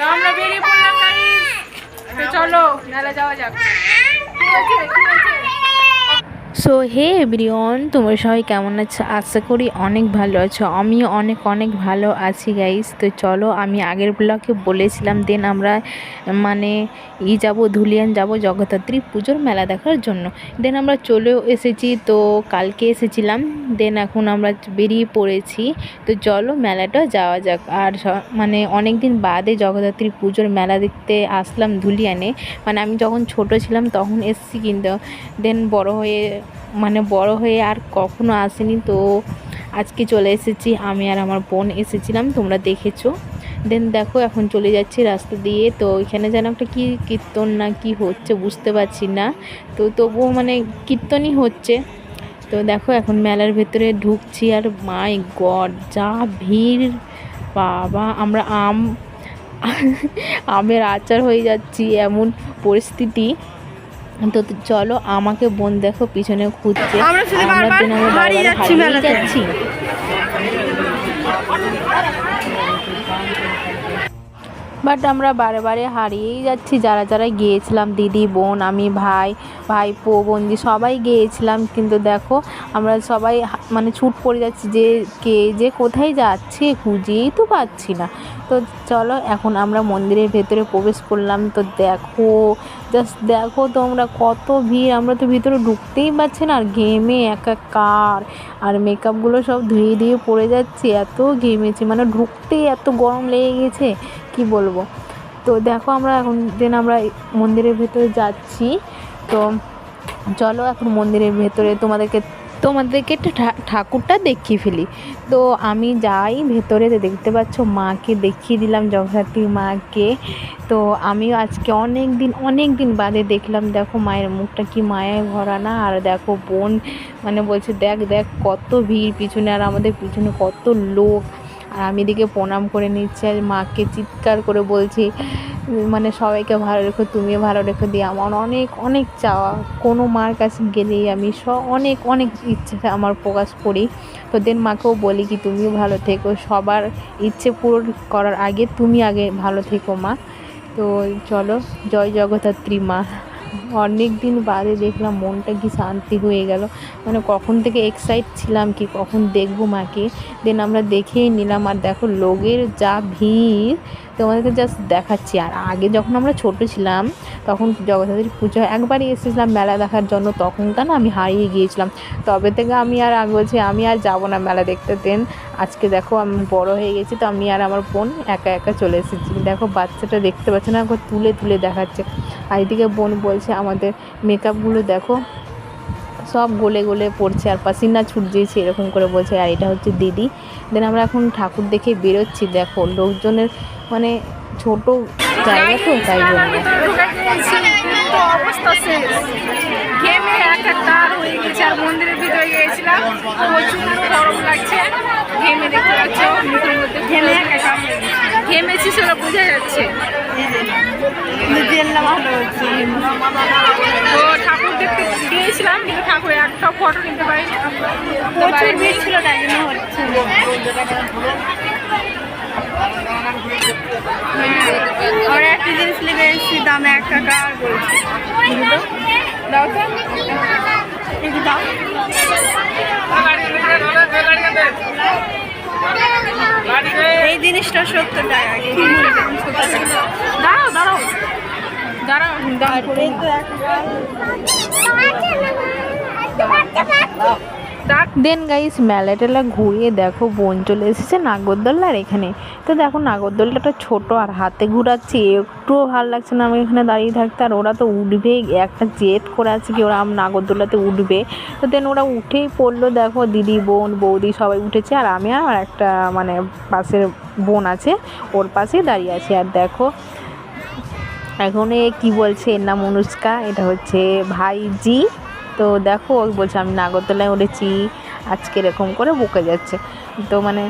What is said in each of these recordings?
তো আমরা বেরিয়ে পড়লাম গাড়ি তো চলো মেলা যাওয়া যাক। ঠিক হয়েছে? সো হে এভরিওয়ান, তোমরা সবাই কেমন আছো? আশা করি অনেক ভালো আছো। আমিও অনেক অনেক ভালো আছি গাইস তো চলো, আমি আগের ব্লগে বলেছিলাম, দেন আমরা মানে ই যাব, ধুলিয়ান যাব জগদ্ধাত্রী পুজোর মেলা দেখার জন্য। দেন আমরা চলেও এসেছি, তো কালকে এসেছিলাম। দেন এখন আমরা বেরিয়ে পড়েছি। তো চলো, মেলাটা যাওয়া যাক। আর মানে অনেক দিন বাদে জগদ্ধাত্রী পুজোর মেলা দেখতে আসলাম ধুলিয়ানে। মানে আমি যখন ছোট ছিলাম, তখন এসেছি কিন্তু। দেন বড় হয়ে মানে বড় হয়ে আর কখনো আসেনি, তো আজকে চলে এসেছি। আমি আর আমার বোন এসেছিলাম, তোমরা দেখেছ। দেন দেখো, এখন চলে যাচ্ছি রাস্তা দিয়ে। তো এখানে যেন একটা কি কীর্তন না কি হচ্ছে বুঝতে পারছি না। তো তবুও মানে কীর্তনই হচ্ছে। তো দেখো, এখন মেলার ভেতরে ঢুকছি আর মাই গড, যা ভিড়। বাবা, আমরা আম, আমের আচার হয়ে যাচ্ছি, এমন পরিস্থিতি। তো চলো আমাকে বোন দেখো পিছনে খুঁজছে আমরা শুধু বারবার হারিয়ে যাচ্ছি হারিয়ে মেলাতে। যাচ্ছি বাট আমরা বারে বারে হারিয়েই যাচ্ছি। যারা যারা গিয়েছিলাম, দিদি, বোন, আমি, ভাই ভাই ভাইপো, বন্দি, সবাই গিয়েছিলাম। কিন্তু দেখো, আমরা সবাই মানে ছুট পড়ে যাচ্ছি যে কে যে কোথায় যাচ্ছে, খুঁজেই তো পাচ্ছি না। তো চলো, এখন আমরা মন্দিরের ভেতরে প্রবেশ করলাম। তো দেখো জাস্ট দেখো তোমরা কত ভিড়। আমরা তো ভিতরে ঢুকতেই পারছি না। আর ঘেমে একাকার। আর মেকআপগুলো সব ধুয়ে ধুয়ে পড়ে যাচ্ছে। এত ঘেমেছি। মানে ঢুকতেই এত গরম লেগে গেছে। কি বলব? তো দেখো আমরা এখন দেন আমরা মন্দিরের ভেতরে যাচ্ছি। তো চলো এখন মন্দিরের ভেতরে তোমাদেরকে তোমাদেরকে ঠাকুরটা দেখিয়ে ফেলি। তো আমি যাই ভেতরে দেখতে পাচ্ছ মাকে দেখিয়ে দিলাম, জগদ্ধাত্রী মাকে। তো আমিও আজকে অনেক দিন অনেক দিন বাদে দেখলাম, দেখো মায়ের মুখটা কি মায়ের ভরা না? আর দেখো বোন মানে বলছে, দেখ দেখ, কত ভিড় পিছনে, আর আমাদের পিছনে কত লোক। আর আমি এদিকে প্রণাম করে নিচ্ছি আর মাকে চিৎকার করে বলছি মানে সবাইকে ভালো রেখো, তুমিও ভালো রেখো, দিয়ে আমার অনেক অনেক চাওয়া। কোনো মার কাছে গেলেই আমি স, অনেক অনেক ইচ্ছে আমার প্রকাশ করি। তো দেন মাকেও বলি কি, তুমিও ভালো থেকো, সবার ইচ্ছে পূরণ করার আগে তুমি আগে ভালো থেকো মা। তো চলো, জয় জগদ্ধাত্রী মা। অনেক দিন বাদে দেখলাম মনটা কি শান্তি হয়ে গেল। মানে কখন থেকে এক্সাইট ছিলাম কি কখন দেখব মাকে। দেন আমরা দেখেই নিলাম, আর দেখো লোকের যা ভিড়, তোমাদেরকে জাস্ট দেখাচ্ছি। আর আগে যখন আমরা ছোট ছিলাম, তখন জগদ্ধাত্রী পুজো একবারই এসেছিলাম মেলা দেখার জন্য, তখনকার না আমি হারিয়ে গিয়েছিলাম। তবে থেকে আমি আর আমি বলছি, আমি আর যাব না মেলা দেখতে। দেন আজকে দেখো আমি বড় হয়ে গেছি, তো আমি আর আমার বোন একা একা চলে এসেছি। দেখো বাচ্চাটা দেখতে পাচ্ছে না তুলে তুলে দেখাচ্ছে। আর এদিকে বোন বলছে আমাদের মেকআপগুলো দেখো, সব গলে গলে পড়ছে আর পাসিনা ছুট দিয়েছে, এরকম করে বলছে, আর এটা হচ্ছে দিদি দেন আমরা এখন ঠাকুর দেখে বেরোচ্ছি, দেখো, লোকজনের মানে ছোট জায়গা তো, তাই জন্য। ঘেমেছি সেটা বোঝা যাচ্ছে তো ঠাকুর দেখতে গিয়েছিলাম একটা ফটো নিতে পারিনি প্রচুর ভিড় ছিল তাই জন্য হচ্ছে আমরা একটা জিনিস এসেছি দামে এক টাকা আর দাও তো দাও এই জিনিসটা সত্তর টাকা দাঁড়াও দাঁড়াও। দাঁড়াও দাঁড়াও। তো দেন গাইস মেলা টেলা ঘুরিয়ে দেখো, বোন চলে এসেছে নাগরদোল্লার এখানে। তো দেখো, নাগরদোল্লাটা ছোট আর হাতে ঘুরাচ্ছে, একটুও ভালো লাগছে না আমি এখানে দাঁড়িয়ে থাকতে। আর ওরা তো উঠবে, একটা জেদ করে আছে কি ওরা নাগরদোল্লাতে উঠবে। তো দেন ওরা উঠেই পড়ল, দেখো, দিদি, বোন, বৌদি সবাই উঠেছে। আর আমি আর একটা মানে পাশের বোন আছে, ওর পাশেই দাঁড়িয়ে আছে। আর দেখো, এখন এ কী বলছে? এর নাম অনুষ্কা, এটা হচ্ছে ভাইজি। তো দেখো, ও বলছে, আমি নাগরদোলায় উঠেছি, আজকে এরকম করে বকে যাচ্ছে। তো মানে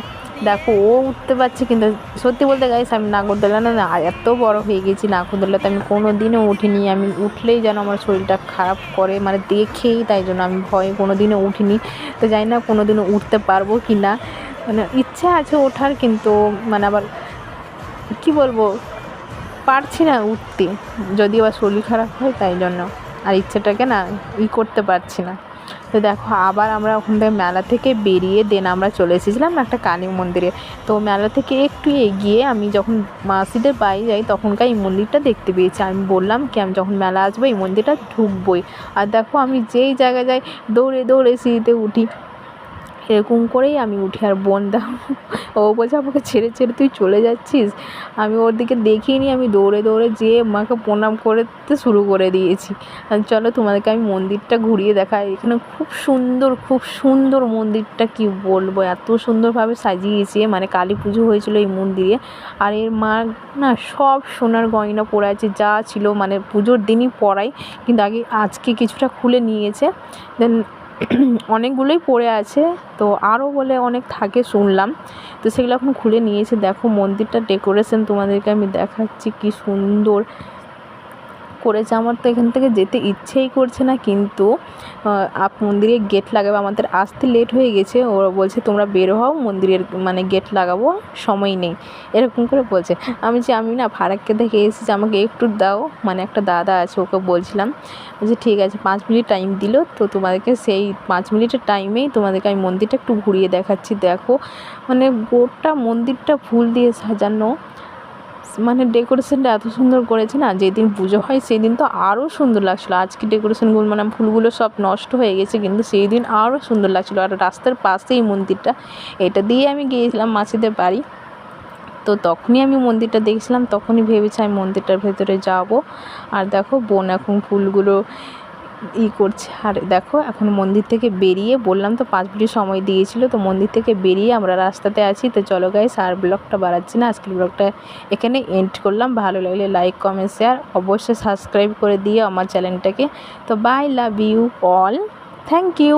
দেখো, ও উঠতে পারছে, কিন্তু সত্যি বলতে গাইস আমি নাগরদোলা না এত বড় হয়ে গেছি নাগরদোলাতে, আমি কোনো দিনও উঠিনি। আমি উঠলেই যেন আমার শরীরটা খারাপ করে মানে দেখেই তাই জন্য আমি ভয়ে কোনো দিনও উঠিনি। তো জানি না কোনো দিনও উঠতে পারব কি না মানে ইচ্ছা আছে ওঠার, কিন্তু মানে আবার কি বলব, পারছি না উঠতে। যদি আবার শরীর খারাপ হয়, তাই জন্য। আর ইচ্ছেটাকে না ই করতে পারছি না। তো দেখো, আবার আমরা ওখান থেকে মেলা থেকে বেরিয়ে দেন আমরা চলে এসেছিলাম একটা কালী মন্দিরে। তো মেলা থেকে একটু এগিয়ে আমি যখন মাসিদের বাড়ি যাই, তখনকার এই মন্দিরটা দেখতে পেয়েছি। আমি বললাম কি, আমি যখন মেলা আসব, এই মন্দিরটা ঢুকবই। আর দেখো, আমি যেই জায়গায় যাই, দৌড়ে দৌড়ে সিঁড়িতে উঠি। এরকম করেই আমি উঠি আর বোন ও বলছে, আমাকে ছেড়ে ছেড়ে তুই চলে যাচ্ছিস? আমি ওর দিকে দেখিনি, আমি দৌড়ে দৌড়ে যেয়ে মাকে প্রণাম করতে শুরু করে দিয়েছি। চলো তোমাদেরকে আমি মন্দিরটা ঘুরিয়ে দেখাই। এখানে খুব সুন্দর খুব সুন্দর মন্দিরটা কি বলব? এত সুন্দরভাবে সাজিয়েছে মানে কালী পুজো হয়েছিল এই মন্দিরে। আর এর মা না সব সোনার গয়না পরে যা ছিল মানে পুজোর দিনই পরাই কিন্তু আগে আজকে কিছুটা খুলে নিয়েছে। দেন অনেকগুলোই পড়ে আছে। তো আরও বলে অনেক থাকে শুনলাম। তো সেগুলো এখন খুলে নিয়েছে। দেখো মন্দিরটা ডেকোরেশন তোমাদেরকে আমি দেখাচ্ছি কি সুন্দর। করেছে, আমার তো এখান থেকে যেতে ইচ্ছেই করছে না, কিন্তু আপ, মন্দিরে গেট লাগাবে, আমাদের আসতে লেট হয়ে গেছে ওরা বলছে তোমরা বের হও, মন্দিরের মানে গেট লাগাবো, সময় নেই, এরকম করে বলছে। আমি যে, আমি না ফারাককে দেখে এসেছি আমাকে একটু দাও মানে একটা দাদা আছে, ওকে বলছিলাম বলছে ঠিক আছে, পাঁচ মিনিট টাইম দিল, তো তোমাদেরকে সেই পাঁচ মিনিটের টাইমেই তোমাদেরকে আমি মন্দিরটা একটু ঘুরিয়ে দেখাচ্ছি, দেখো। মানে গোটা মন্দিরটা ফুল দিয়ে সাজানো মানে ডেকোরেশনটা এত সুন্দর করেছে না যেদিন পুজো হয় সেই দিন তো আরও সুন্দর লাগছিল। আজকে ডেকোরেশনগুলো মানে ফুলগুলো সব নষ্ট হয়ে গেছে কিন্তু সেই দিন আরও সুন্দর লাগছিল। আর রাস্তার পাশেই মন্দিরটা, এটা দিয়ে আমি গিয়েছিলাম মাসিদের বাড়ি। তো তখনই আমি মন্দিরটা দেখছিলাম, তখনই ভেবেছি আমি মন্দিরটার ভেতরে যাব। আর দেখো বোন এখন ফুলগুলো ই করছে। আর দেখো, এখন মন্দির থেকে বেরিয়ে বললাম তো পাঁচ মিনিট সময় দিয়েছিল, তো মন্দির থেকে বেরিয়ে আমরা রাস্তাতে আছি। তো চলো গাইস আর ব্লগটা বাড়াচ্ছি না। আজকের ব্লগটা এখানে এন্ড করলাম। ভালো লাগলে লাইক কমেন্ট শেয়ার অবশ্যই সাবস্ক্রাইব করে দিয়ে আমার চ্যানেলটাকে তো bye love you all thank you